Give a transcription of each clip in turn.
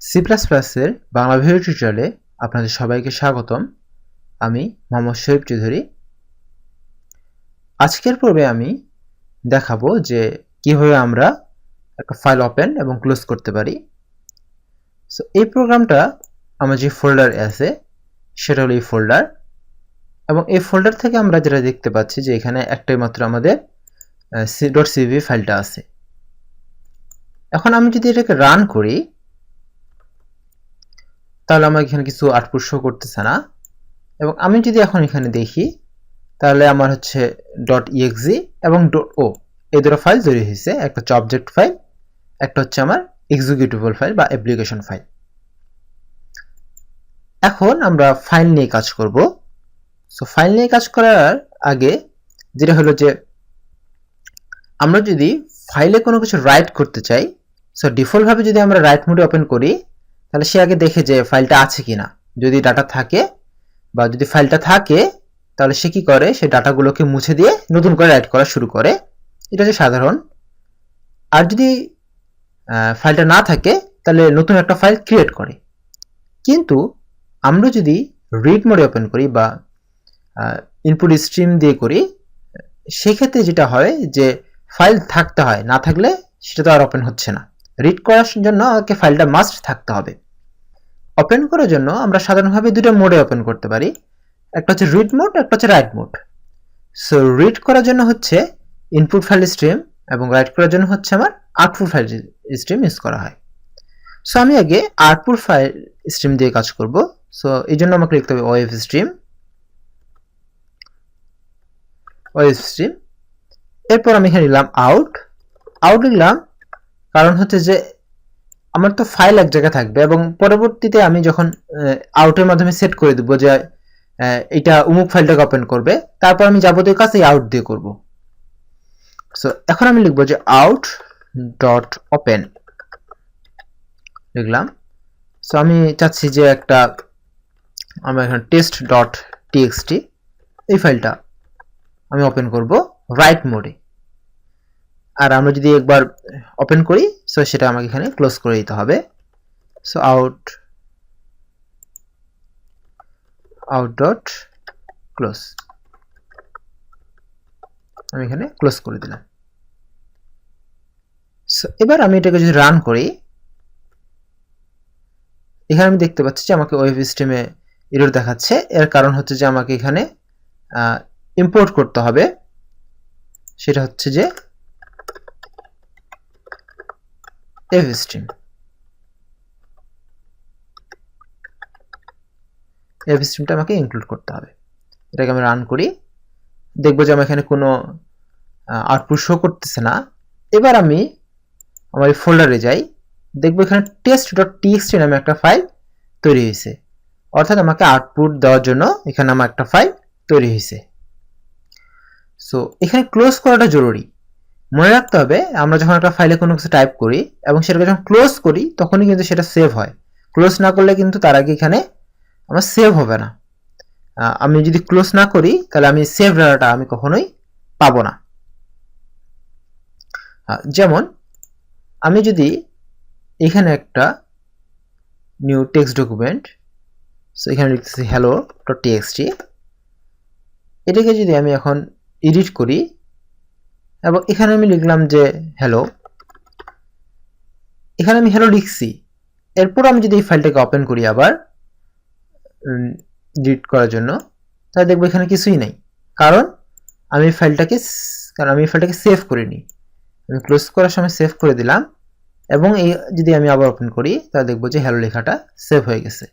C plus প্লাসের Bangla video টিউটোরিয়ালে আপনাদের সবাইকে স্বাগতম। আমি মোহাম্মদ শহীব চৌধুরী। আজকের পর্বে আমি দেখাবো যে কীভাবে আমরা একটা ফাইল ওপেন এবং ক্লোজ করতে পারি। সো এই প্রোগ্রামটা আমার যে ফোল্ডার আছে, সেটা হলো এই ফোল্ডার এবং এই ফোল্ডার থেকে আমরা যেটা দেখতে পাচ্ছি যে এখানে একটাই মাত্র আমাদের সি ডট সিভি ফাইলটা আছে। এখন আমি যদি এটাকে রান করি তাহলে আমার এখানে কিছু আউটপুট শো করতেছে না। এবং আমি যদি এখন এখানে দেখি, তাহলে আমার হচ্ছে. ডট ইএক্সি এবং. ডট ও এই দুটো ফাইল তৈরি হয়েছে। একটা হচ্ছে অবজেক্ট ফাইল একটা হচ্ছে আমার এক্সিকিউটিবল ফাইল বা অ্যাপ্লিকেশন ফাইল এখন আমরা ফাইল নিয়ে কাজ করব। সো ফাইল নিয়ে কাজ করার আগে যেটা হলো যে, আমরা যদি ফাইলে কোনো কিছু রাইট করতে চাই সো ডিফল্টভাবে যদি আমরা রাইট মোডে ওপেন করি তাহলে সে আগে দেখে যে ফাইলটা আছে কি না যদি ডাটা থাকে বা যদি ফাইলটা থাকে, তাহলে সে কি করে? সে ডাটাগুলোকে মুছে দিয়ে নতুন করে রাইট করা শুরু করে। এটা হচ্ছে সাধারণ। আর যদি ফাইলটা না থাকে, তাহলে নতুন একটা ফাইল ক্রিয়েট করে। কিন্তু আমরা যদি রিড মোডে ওপেন করি বা ইনপুট স্ট্রিম দিয়ে করি, সেক্ষেত্রে যেটা হয় যে ফাইল থাকতে হয়, না থাকলে সেটা তো আর ওপেন হচ্ছে না। রিড করার জন্য আমাকে ফাইলটা মাস্ট থাকতে হবে। ওপেন করার জন্য আমরা সাধারণভাবে দুটো মোডে ওপেন করতে পারি। একটা হচ্ছে রিড মোড একটা হচ্ছে রাইট মোড সো রিড করার জন্য হচ্ছে ইনপুট ফাইল স্ট্রিম এবং রাইট করার জন্য হচ্ছে আমার আউটপুট ফাইল স্ট্রিম ইউজ করা হয়। সো আমি আগে আউটপুট ফাইল স্ট্রিম দিয়ে কাজ করব। সো এই জন্য আমাকে লিখতে হবে ওএফ স্ট্রিম ওএফ স্ট্রিম এরপর আমি এখানে নিলাম আউট আউট লিখলাম কারণ হচ্ছে যে আমার তো ফাইল এক জায়গায় থাকবে এবং পরবর্তীতে আমি যখন আউটের মাধ্যমে সেট করে দেবো যে এটা উমুক ফাইলটাকে ওপেন করবে, তারপর আমি যাবতীয় কাজ এই আউট দিয়ে করব। সো এখন আমি লিখব যে আউট ডট ওপেন লিখলাম। সো আমি চাচ্ছি যে একটা, আমার এখানে টেস্ট ডট টিএক্সটি এই ফাইলটা আমি ওপেন করব রাইট মোডে আর আমরা যদি একবার ওপেন করি সো সেটা আমাকে এখানে ক্লোজ করে দিতে হবে। So out out dot close আমি এখানে ক্লোজ করে দিলাম। সো এবার আমি এটাকে যদি রান করি, এখানে আমি দেখতে পাচ্ছি যে আমাকে ওয়েব সিস্টেমে এরর দেখাচ্ছে। এর কারণ হচ্ছে যে আমাকে এখানে ইম্পোর্ট করতে হবে। সেটা হচ্ছে যে এফ স্ট্রিম এফ স্ট্রিমটা আমাকে ইনক্লুড করতে হবে। এটাকে আমি রান করি। দেখব যে আমার এখানে কোনো আউটপুট শো করতেছে না। এবার আমি আমার এই ফোল্ডারে যাই। দেখব এখানে টেস্ট ডট টিএক্সটি নামে একটা ফাইল তৈরি হয়েছে। অর্থাৎ আমাকে আউটপুট দেওয়ার জন্য এখানে আমার একটা ফাইল তৈরি হয়েছে। সো এখানে ক্লোজ করাটা জরুরি। মনে রাখতে হবে, আমরা যখন একটা ফাইলে কোনো কিছু টাইপ করি এবং সেটাকে যখন ক্লোজ করি, তখনই কিন্তু সেটা সেভ হয়। ক্লোজ না করলে কিন্তু তার আগে এখানে আমার সেভ হবে না। আমি যদি ক্লোজ না করি, তাহলে আমি সেভ ডাটাটা আমি কখনোই পাবো না। যেমন, আমি যদি এখানে একটা নিউ টেক্সট ডকুমেন্ট সো এখানে লিখতেছি হ্যালো ডট টিএক্সটি এটাকে যদি আমি এখন এডিট করি এবং এখানে আমি লিখলাম যে হ্যালো এখানে আমি হ্যালো লিখছি। এরপর আমি যদি এই ফাইলটাকে ওপেন করি আবার ডিলিট করার জন্য, তাহলে দেখব এখানে কিছুই নেই। কারণ আমি ফাইলটাকে কারণ আমি ফাইলটাকে সেভ করিনি। আমি ক্লোজ করার সময় সেভ করে দিলাম এবং এই যদি আমি আবার ওপেন করি, তাহলে দেখব যে হ্যালো লেখাটা সেভ হয়ে গেছে।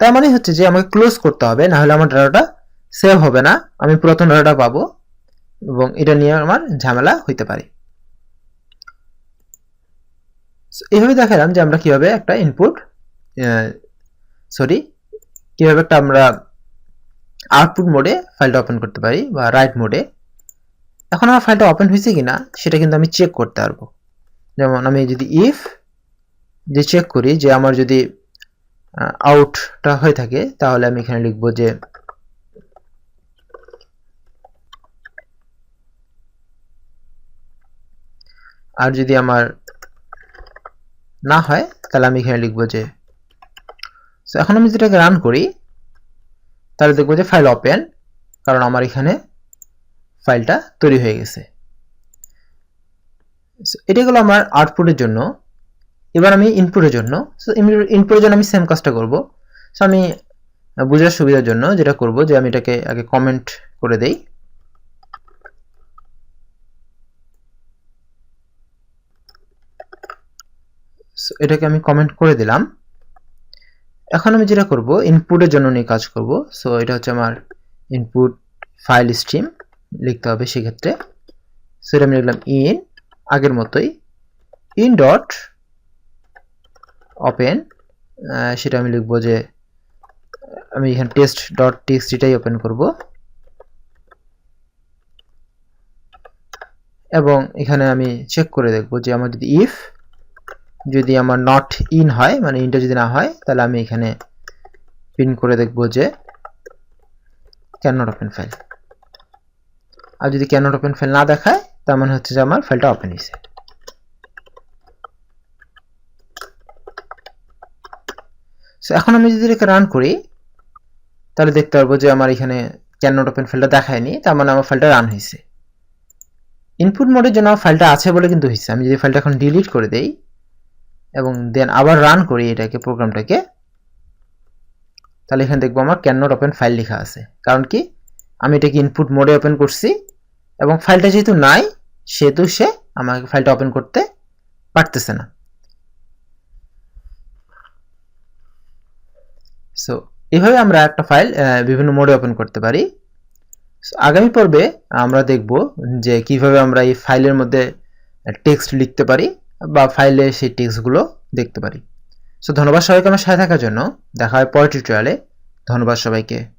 তার মানে হচ্ছে যে আমাকে ক্লোজ করতে হবে না হলে আমার ডাটাটা সেভ হবে না। আমি পুরাতন ডাটাটা পাবো। এবং এটা নিয়ে আমার ঝামেলা হইতে পারে। এইভাবে দেখালাম যে আমরা কীভাবে একটা ইনপুট সরি কীভাবে একটা আমরা আউটপুট মোডে ফাইলটা ওপেন করতে পারি বা রাইট মোডে এখন আমার ফাইলটা ওপেন হয়েছে কিনা, সেটা কিন্তু আমি চেক করতে পারব। যেমন আমি যদি ইফ যে চেক করি যে আমার যদি আউটটা হয়ে থাকে, তাহলে আমি এখানে লিখব যে আর যদি আমার না হয়, তাহলে আমি এখানে লিখব যে সো এখন আমি যেটাকে রান করি, তাহলে দেখব যে ফাইল ওপেন কারণ আমার এখানে ফাইলটা তৈরি হয়ে গেছে। এটা হলো আমার আউটপুটের জন্য। এবার আমি ইনপুটের জন্য ইনপুটের জন্য আমি সেম কাজটা করব। সো আমি বোঝার সুবিধার জন্য যেটা করব যে আমি এটাকে আগে কমেন্ট করে দেই। এটাকে আমি কমেন্ট করে দিলাম। এখন আমি যেটা করব ইনপুটের জন্য নিয়ে কাজ করব। সো এটা হচ্ছে আমার ইনপুট ফাইল স্ট্রিম লিখতে হবে সেক্ষেত্রে। সো এটা আমি লিখলাম ইন আগের মতোই। ইন ডট ওপেন সেটা আমি লিখব যে, আমি এখানে টেস্ট ডট টিএক্সটিটাই ওপেন করব। এবং এখানে আমি চেক করে দেখব যে, আমার যদি ইফ যদি আমার নট ইন হয় মানে ইনটা যদি না হয়, তাহলে আমি এখানে পিন করে দেখব যে ক্যান নট ওপেন ফাইল আর যদি ক্যান নট ওপেন ফাইল না দেখায়, তার মানে হচ্ছে যে আমার ফাইলটা ওপেন হয়েছে। সো এখন আমি যদি এটাকে রান করি, তাহলে দেখতে পারব যে আমার এখানে ক্যান নট ওপেন ফাইলটা দেখায়নি, তার মানে আমার ফাইলটা রান হয়েছে। ইনপুট মোডের জন্য আমার ফাইলটা আছে বলে কিন্তু হয়েছে। আমি যদি ফাইলটা এখন ডিলিট করে দেই এবং দেন আবার রান করি এটাকে, প্রোগ্রামটাকে, তাহলে এখানে দেখব আমার ক্যান নট ওপেন ফাইল লেখা আছে। কারণ কি? আমি এটাকে ইনপুট মোডে ওপেন করছি এবং ফাইলটা যেহেতু নাই, সেহেতু সে আমাকে ফাইলটা ওপেন করতে পারতেছে না। সো এভাবে আমরা একটা ফাইল বিভিন্ন মোডে ওপেন করতে পারি। আগামী পর্বে আমরা দেখব যে কীভাবে আমরা এই ফাইলের মধ্যে টেক্সট লিখতে পারি। বা ফাইলে সেই টেক্সটগুলো দেখতে পারি। সো ধন্যবাদ সবাইকে আমার সাথে থাকার জন্য। দেখা হয় পরের টিউটোরিয়ালে ধন্যবাদ সবাইকে।